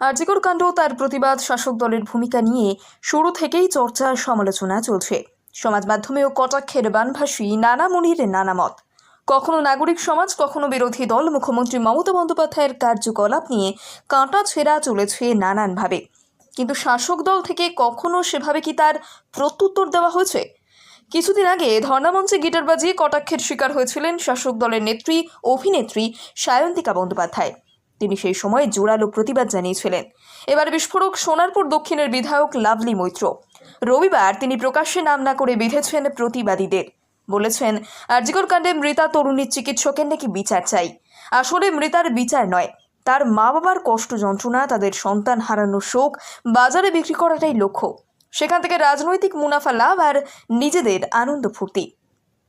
আরজিকর কাণ্ড তার প্রতিবাদ শাসক দলের ভূমিকা নিয়ে শুরু থেকেই চর্চা সমালোচনা চলছে। সমাজ মাধ্যমে ও কটাক্ষের বানভাসী নানা মনির নানা মত কখনো নাগরিক সমাজ, কখনো বিরোধী দল, মুখ্যমন্ত্রী মমতা বন্দ্যোপাধ্যায়ের কার্যকলাপ নিয়ে কাঁটা ছেঁড়া চলেছে নানানভাবে। কিন্তু শাসক দল থেকে কখনো সেভাবে কি তার প্রত্যুত্তর দেওয়া হয়েছে? কিছুদিন আগে ধর্নামঞ্চে গিটার বাজিয়ে কটাক্ষের শিকার হয়েছিলেন শাসক দলের নেত্রী, অভিনেত্রী সায়ন্তিকা বন্দ্যোপাধ্যায়। তিনি সেই সময় জোরালো প্রতিবাদ জানিয়েছিলেন। এবার বিস্ফোরক সোনারপুর দক্ষিণের বিধায়ক লাভলি মৈত্র। রবিবার তিনি প্রকাশ্যে নাম না করে বেঁধেছেন প্রতিবাদীদের। বলেছেন, আরজিকর কাণ্ডে মৃতা তরুণীর চিকিৎসকের নাকি বিচার চাই। আসলে মৃতার বিচার নয়। তার মা বাবার কষ্ট যন্ত্রণা, তাদের সন্তান হারানোর শোক, বাজারে বিক্রি করাটাই লক্ষ্য। সেখান থেকে রাজনৈতিক মুনাফা লাভ আর নিজেদের আনন্দ ফুর্তি।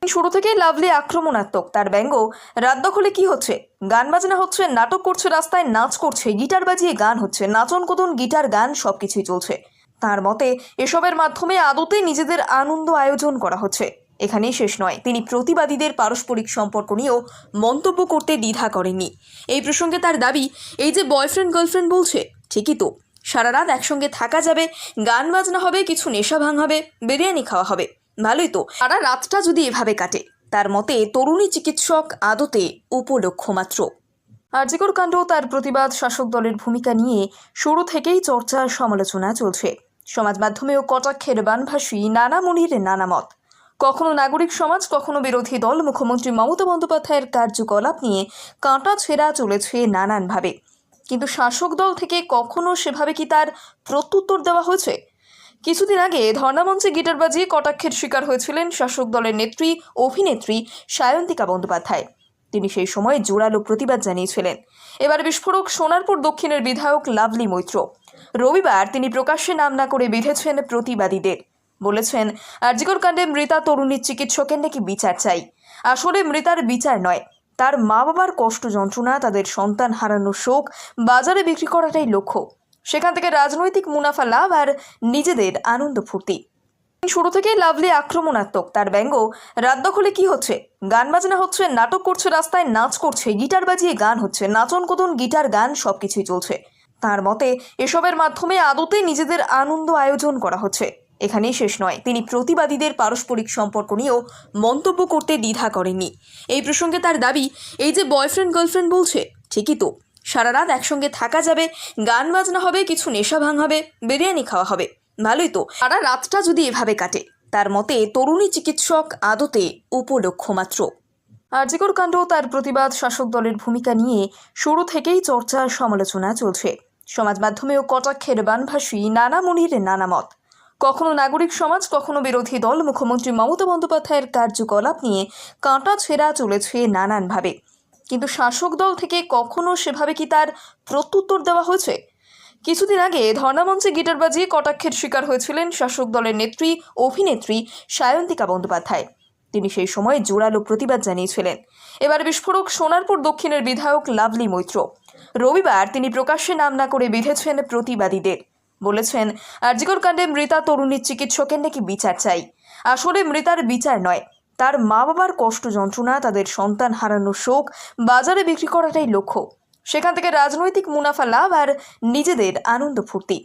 শুরু থেকেই লাভলি আক্রমণাত্মক, তার ব্যঙ্গ। রাত দখলে কি হচ্ছে? গান বাজনা হচ্ছে, নাটক করছে, রাস্তায় নাচ করছে, গিটার বাজিয়ে গান হচ্ছে, নাচন কোদন, গিটার, গান সবকিছুই চলছে। তার মতে, এসবের মাধ্যমে আদতে নিজেদের আনন্দ আয়োজন করা হচ্ছে। এখানেই শেষ নয়, তিনি প্রতিবাদীদের পারস্পরিক সম্পর্ক নিয়েও মন্তব্য করতে দ্বিধা করেননি। এই প্রসঙ্গে তার দাবি, এই যে বয়ফ্রেন্ড, গার্লফ্রেন্ড বলছে, ঠিকই তো। সারা রাত একসঙ্গে থাকা যাবে, গান বাজনা হবে, কিছু নেশা ভাঙ হবে বিরিয়ানি খাওয়া হবে। ভালোই তো। সারা রাতটা যদি এভাবে কাটে, তার মতে তরুণী চিকিৎসক আদতে উপলক্ষ মাত্র। আরজিকর কাণ্ড তার প্রতিবাদ শাসক দলের ভূমিকা নিয়ে শুরু থেকেই চর্চা সমালোচনা চলছে। সমাজ মাধ্যমে ও কটাক্ষের বানভাসী নানা মনির নানা মত কখনো নাগরিক সমাজ, কখনো বিরোধী দল, মুখ্যমন্ত্রী মমতা বন্দ্যোপাধ্যায়ের কার্যকলাপ নিয়ে কাঁটা ছেঁড়া চলেছে নানানভাবে। কিন্তু শাসক দল থেকে কখনো সেভাবে কি তার প্রত্যুত্তর দেওয়া হয়েছে? কিছুদিন আগে ধর্নামঞ্চে গিটার বাজিয়ে কটাক্ষের শিকার হয়েছিলেন শাসক দলের নেত্রী, অভিনেত্রী সায়ন্তিকা বন্দ্যোপাধ্যায়। তিনি সেই সময় জোরালো প্রতিবাদ জানিয়েছিলেন। এবার বিস্ফোরক সোনারপুর দক্ষিণের বিধায়ক লাভলি মৈত্র। রবিবার তিনি প্রকাশ্যে নাম না করে বেঁধেছেন প্রতিবাদীদের। বলেছেন, আরজিকর কাণ্ডে মৃতা তরুণীর চিকিৎসকের নাকি বিচার চাই। আসলে মৃতার বিচার নয়। তার মা বাবার কষ্ট যন্ত্রণা, তাদের সন্তান হারানোর শোক, বাজারে বিক্রি করাটাই লক্ষ্য। সেখান থেকে রাজনৈতিক মুনাফা লাভ আর নিজেদের আনন্দ ফুর্তি। শুরু থেকেই লাভলি আক্রমণাত্মক, তার ব্যঙ্গ। রাত দখলে কি হচ্ছে? গান বাজনা হচ্ছে, নাটক করছে রাস্তায়, নাচ করছে, গিটার বাজিয়ে গান হচ্ছে, নাচন কোদন, গিটার, গান সবকিছুই চলছে। তার মতে, এসবের মাধ্যমে আদতে নিজেদের আনন্দ আয়োজন করা হচ্ছে। এখানেই শেষ নয়, তিনি প্রতিবাদীদের পারস্পরিক সম্পর্ক নিয়েও মন্তব্য করতে দ্বিধা করেননি। এই প্রসঙ্গে তার দাবি, এই যে বয়ফ্রেন্ড গার্লফ্রেন্ড বলছে, ঠিকই তো। সারা রাত একসঙ্গে থাকা যাবে, গান বাজনা হবে, কিছু নেশা ভাঙ হবে, বিরিয়ানি খাওয়া হবে। ভালোই তো। সারা রাতটা যদি এভাবে কাটে, তার মতে তরুণী চিকিৎসক আদতে উপলক্ষ মাত্র। আরজিকর কাণ্ড তার প্রতিবাদ শাসক দলের ভূমিকা নিয়ে শুরু থেকেই চর্চা, সমালোচনা চলছে। সমাজ মাধ্যমে ও কটাক্ষের বানভাসী নানা মনির নানা মত কখনো নাগরিক সমাজ, কখনো বিরোধী দল, মুখ্যমন্ত্রী মমতা বন্দ্যোপাধ্যায়ের কার্যকলাপ নিয়ে কাঁটা ছেঁড়া চলেছে নানানভাবে। কিন্তু শাসক দল থেকে কখনো সেভাবে কি তার প্রত্যুত্তর দেওয়া হয়েছে? কিছুদিন আগে ধর্নামঞ্চে গিটার বাজিয়ে কটাক্ষের শিকার হয়েছিলেন শাসক দলের নেত্রী, অভিনেত্রী সায়ন্তিকা বন্দ্যোপাধ্যায়। তিনি সেই সময় জোরালো প্রতিবাদ জানিয়েছিলেন। এবার বিস্ফোরক সোনারপুর দক্ষিণের বিধায়ক লাভলি মৈত্র। রবিবার তিনি প্রকাশ্যে নাম না করে বেঁধেছেন প্রতিবাদীদের। বলেছেন, আরজিকর কাণ্ডে মৃতা তরুণীর চিকিৎসকের নাকি বিচার চাই। আসলে মৃতার বিচার নয়। তার মা বাবার কষ্ট যন্ত্রণা, তাদের সন্তান হারানোর শোক বাজারে বিক্রি করাটাই লক্ষ্য। সেখান থেকে রাজনৈতিক মুনাফা লাভ আর নিজেদের আনন্দ ফুর্তি।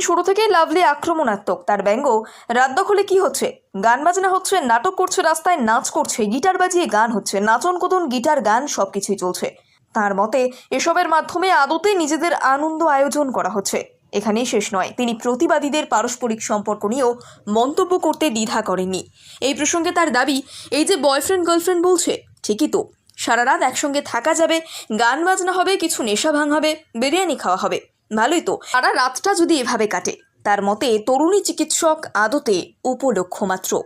শুরু থেকেই লাভলি আক্রমণাত্মক, তার ব্যঙ্গ। রাত দখলে কি হচ্ছে? গান বাজনা হচ্ছে, নাটক করছে রাস্তায়, নাচ করছে, গিটার বাজিয়ে গান হচ্ছে, নাচন কোদন, গিটার, গান সবকিছুই চলছে। তার মতে, এসবের মাধ্যমে আদতে নিজেদের আনন্দ আয়োজন করা হচ্ছে। এখানেই শেষ নয়। তিনি প্রতিবাদীদের পারস্পরিক সম্পর্ক নিয়েও মন্তব্য করতে দ্বিধা করেননি। এই প্রসঙ্গে তার দাবি, এই যে বয়ফ্রেন্ড গার্লফ্রেন্ড বলছে, ঠিকই তো। সারা রাত একসঙ্গে থাকা যাবে, গান বাজনা হবে, কিছু নেশা ভাঙ হবে, বিরিয়ানি খাওয়া হবে। ভালোই তো। সারা রাতটা যদি এভাবে কাটে, তার মতে তরুণী চিকিৎসক আদতে উপলক্ষ মাত্র।